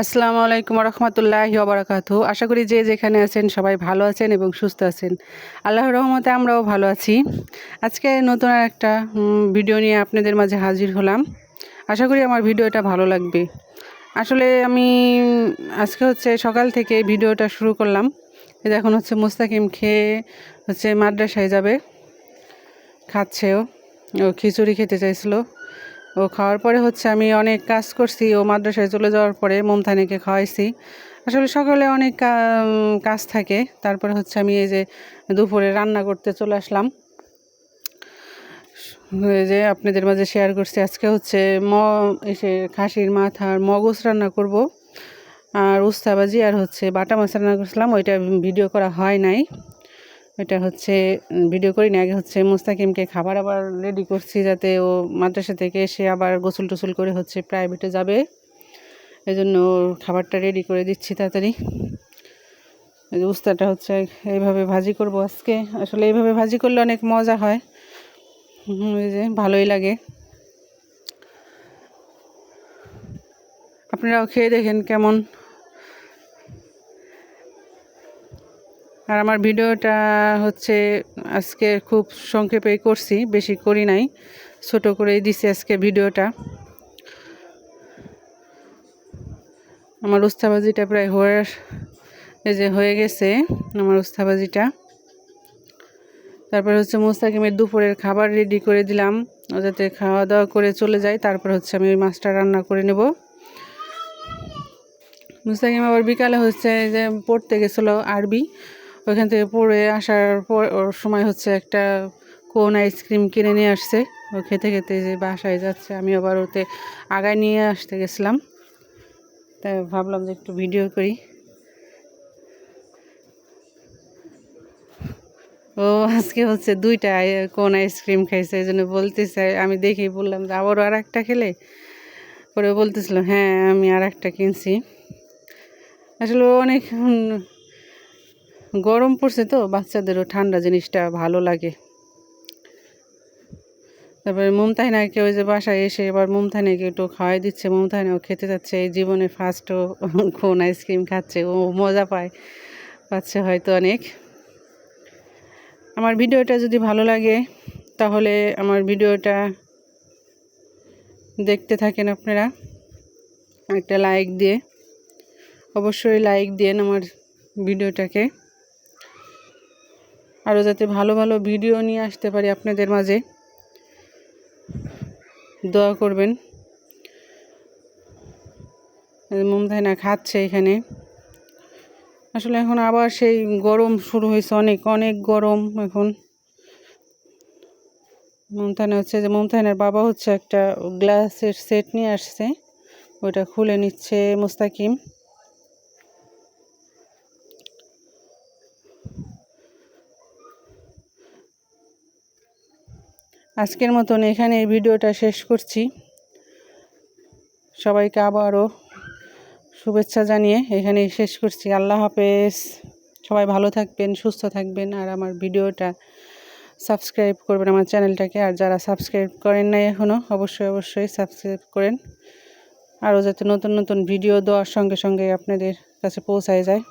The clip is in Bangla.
আসসালামু আলাইকুম রহমতুল্লাহি ওবরাকাতু আশা করি যে যেখানে আছেন সবাই ভালো আছেন এবং সুস্থ আছেন। আল্লাহ রহমতে আমরাও ভালো আছি। আজকে নতুন একটা ভিডিও নিয়ে আপনাদের মাঝে হাজির হলাম। আশা করি আমার ভিডিওটা ভালো লাগবে। আসলে আমি আজকে হচ্ছে সকাল থেকে ভিডিওটা শুরু করলাম। এখন হচ্ছে মুস্তাকিম খেয়ে হচ্ছে মাদ্রাসায় যাবে। খাচ্ছেও ও খিচুড়ি খেতে চাইছিল। ও খাওয়ার পরে হচ্ছে আমি অনেক কাজ করছি ও মাদ্রাসায় চলে যাওয়ার পরে মমতানিকে খাওয়াইছি। আসলে সকালে অনেক কাজ থাকে। তারপরে হচ্ছে আমি এই যে দুপুরে রান্না করতে চলে আসলাম। যে আপনাদের মাঝে শেয়ার করছি, আজকে হচ্ছে ম এসে খাসির মাথার মগজ রান্না করব। আর উস্তাবাজি আর হচ্ছে বাটা মাছ রান্না করছিলাম, ওইটা ভিডিও করা হয় নাই। এটা হচ্ছে ভিডিও করি না আগে হচ্ছে মুস্তাকিমকে খাবার আবার রেডি করছি যাতে ও মাদ্রাসা থেকে এসে আবার গোসল টোসল করে হচ্ছে প্রাইভেটে যাবে। এই জন্য ওর খাবারটা রেডি করে দিচ্ছি তাড়াতাড়ি। যে উস্তাটা হচ্ছে এইভাবে ভাজি করব আজকে। আসলে এইভাবে ভাজি করলে অনেক মজা হয়। এই যে ভালোই লাগে। আপনারাও খেয়ে দেখেন কেমন আর আমার ভিডিওটা হচ্ছে আজকে খুব সংক্ষেপেই করছি, বেশি করি নাই, ছোট করেই দিছি আজকে ভিডিওটা। আমার উস্তাবাজিটা প্রায় হয়ে এই যে হয়ে গেছে আমার উস্তাবাজিটা। তারপর হচ্ছে মুস্তাকিমের দুপুরের খাবার রেডি করে দিলাম, যাতে খাওয়া দাওয়া করে চলে যায়, তারপর হচ্ছে আমি ওই মাছটা রান্না করে নেব। মুস্তাকিম আবার বিকালে হচ্ছে যে পড়তে গেছিল আরবি ওইখান থেকে পড়ে আসার পর ওর সময় হচ্ছে একটা কোন আইসক্রিম কিনে নিয়ে আসছে। ও খেতে খেতে যে বাসায় যাচ্ছে, আমি আবার ওতে আগায় নিয়ে আসতে গেছিলাম। তাই ভাবলাম যে একটু ভিডিও করি। ও আজকে হচ্ছে দুইটা কোন আইসক্রিম খাইছে, এই জন্য বলতেছে, আমি দেখি বললাম যে আবারও আর একটা খেলে? পরে বলতেছিল হ্যাঁ আমি আর একটা কিনছি। আসলে অনেক গরম পড়ছে তো, বাচ্চাদেরও ঠান্ডা জিনিসটা ভালো লাগে। তারপরে মুমতাহিনাকে ওই যে বাসায় এসে এবার মুমতাহিনাকে একটু খাওয়াই দিচ্ছে মুমতাহিনাও খেতে যাচ্ছে এই জীবনে ফার্স্ট ও কোন আইসক্রিম খাচ্ছে, ও মজা পায়, পাচ্ছে হয়তো অনেক। আমার ভিডিওটা যদি ভালো লাগে, তাহলে আমার ভিডিওটা দেখতে থাকেন আপনারা, একটা লাইক দিয়ে। অবশ্যই লাইক দেন আমার ভিডিওটাকে। আরও যাতে ভালো ভালো ভিডিও নিয়ে আসতে পারি আপনাদের মাঝে, দোয়া করবেন। মুমতাহিনা খাচ্ছে এখানে। আসলে এখন আবার সেই গরম শুরু হয়েছে, অনেক অনেক গরম এখন। মুমতাহিনা হচ্ছে যে মুমতাহিনার বাবা হচ্ছে একটা গ্লাসের সেট নিয়ে আসছে ওটা খুলে নিচ্ছে মুস্তাকিম। আজকের মতন এখানে এই ভিডিওটা শেষ করছি। সবাইকে আবারও শুভেচ্ছা জানিয়ে এখানেই শেষ করছি। আল্লাহ হাফেজ। সবাই ভালো থাকবেন, সুস্থ থাকবেন আর আমার ভিডিওটা সাবস্ক্রাইব করবেন আমার চ্যানেলটাকে। আর যারা সাবস্ক্রাইব করেন নাই এখনও অবশ্যই অবশ্যই সাবস্ক্রাইব করেন। আরও যাতে নতুন নতুন ভিডিও দেওয়ার সঙ্গে সঙ্গে আপনাদের কাছে পৌঁছায় যায়।